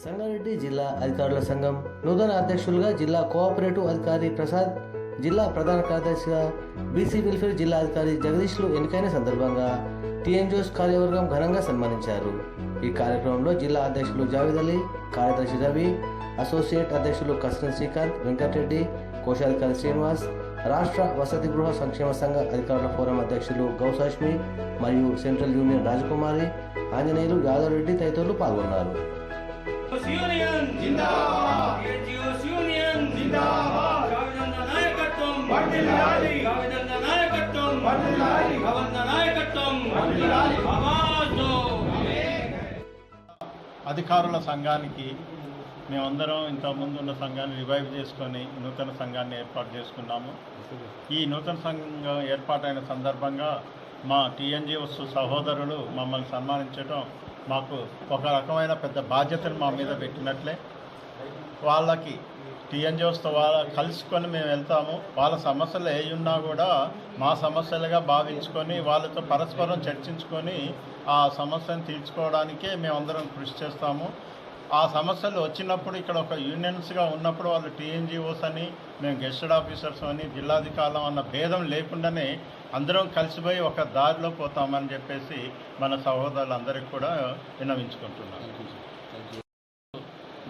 సంగారెడ్డి జిల్లా అధికారుల సంఘం నూతన అధ్యక్షులుగా జిల్లా కోఆపరేటివ్ అధికారి ప్రసాద్ జిల్లా ప్రధాన కార్యదర్శిగా బీసీ వెల్ఫేర్ జిల్లా అధికారి జగదీష్లు ఎన్నికైన సందర్భంగా టీఎన్జిఓస్ కార్యవర్గం ఘనంగా సన్మానించారు. ఈ కార్యక్రమంలో జిల్లా అధ్యక్షులు జావేద్ అలీ కార్యదర్శి రవి అసోసియేట్ అధ్యక్షులు కస్టన్ శ్రీకాంత్ వెంకటరెడ్డి కోశాధికారి శ్రీనివాస్ రాష్ట్ర వసతి గృహ సంక్షేమ సంఘ అధికారుల ఫోరం అధ్యక్షులు గౌసాష్మి మరియు సెంట్రల్ యూనియన్ రాజకుమారి ఆంజనేయులు యాదవ్ రెడ్డి తదితరులు పాల్గొన్నారు. యూనియన్ జిందాబాద్ టీఎన్జిఓస్ యూనియన్ జిందాబాద్ గవర్నర్ నాయకత్వం వర్ధిల్లాలి గవర్నర్ నాయకత్వం వర్ధిల్లాలి గవర్నర్ నాయకత్వం వర్ధిల్లాలి ఆవాజో అధికారుల సంఘానికి మేమందరం ఇంతకుముందు ఉన్న సంఘాన్ని రివైవ్ చేసుకొని నూతన సంఘాన్ని ఏర్పాటు చేసుకున్నాము. ఈ నూతన సంఘం ఏర్పాటైన సందర్భంగా మా టీఎన్జిఓస్ సహోదరులు మమ్మల్ని సన్మానించడం మాకు ఒక రకమైన పెద్ద బాధ్యతను మా మీద పెట్టినట్లే. వాళ్ళకి టీఎన్జిఓస్తో వాళ్ళ కలుసుకొని మేము వెళ్తాము. వాళ్ళ సమస్యలు ఏ ఉన్నా కూడా మా సమస్యలుగా భావించుకొని వాళ్ళతో పరస్పరం చర్చించుకొని ఆ సమస్యను తీర్చుకోవడానికే మేమందరం కృషి చేస్తాము. ఆ సమస్యలు వచ్చినప్పుడు ఇక్కడ ఒక యూనియన్స్గా ఉన్నప్పుడు వాళ్ళు టీఎన్జిఓస్ అని మేము గెస్టెడ్ ఆఫీసర్స్ అని జిల్లాధికారులం అన్న భేదం లేకుండానే అందరం కలిసిపోయి ఒక దారిలో పోతామని చెప్పేసి మన సహోదరులందరికీ కూడా విన్నవించుకుంటున్నాం.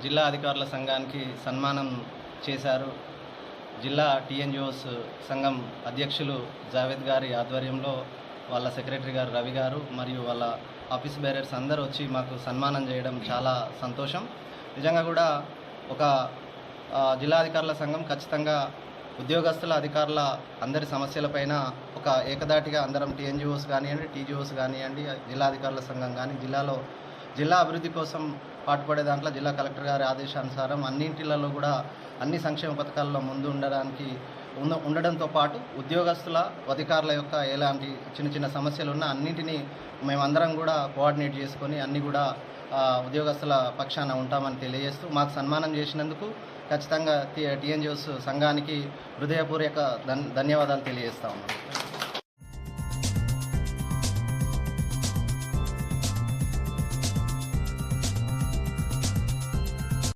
జిల్లా అధికారుల సంఘానికి సన్మానం చేశారు. జిల్లా టీఎన్జిఓస్ సంఘం అధ్యక్షులు జావేద్ గారి ఆధ్వర్యంలో వాళ్ళ సెక్రటరీ గారు రవి గారు మరియు వాళ్ళ ఆఫీస్ బేరర్స్ అందరూ వచ్చి మాకు సన్మానం చేయడం చాలా సంతోషం. నిజంగా కూడా ఒక జిల్లా అధికారుల సంఘం ఖచ్చితంగా ఉద్యోగస్తుల అధికారుల అందరి సమస్యలపైన ఒక ఏకదాటిగా అందరం టీఎన్జిఓస్ కానివ్వండి టీజీఓస్ కానివ్వండి జిల్లా అధికారుల సంఘం కానీ జిల్లాలో జిల్లా అభివృద్ధి కోసం పాటుపడే దాంట్లో జిల్లా కలెక్టర్ గారి ఆదేశానుసారం అన్నింటిలలో కూడా అన్ని సంక్షేమ పథకాల్లో ముందు ఉండడానికి ఉన్న ఉండడంతో పాటు ఉద్యోగస్తుల అధికారుల యొక్క ఎలాంటి చిన్న చిన్న సమస్యలు ఉన్నా అన్నింటినీ మేమందరం కూడా కోఆర్డినేట్ చేసుకొని అన్ని కూడా ఉద్యోగస్తుల పక్షాన ఉంటామని తెలియజేస్తూ మాకు సన్మానం చేసినందుకు ఖచ్చితంగా టీఎన్జిఓస్ సంఘానికి హృదయపూర్వక ధన్ ధన్యవాదాలు తెలియజేస్తా ఉన్నాం.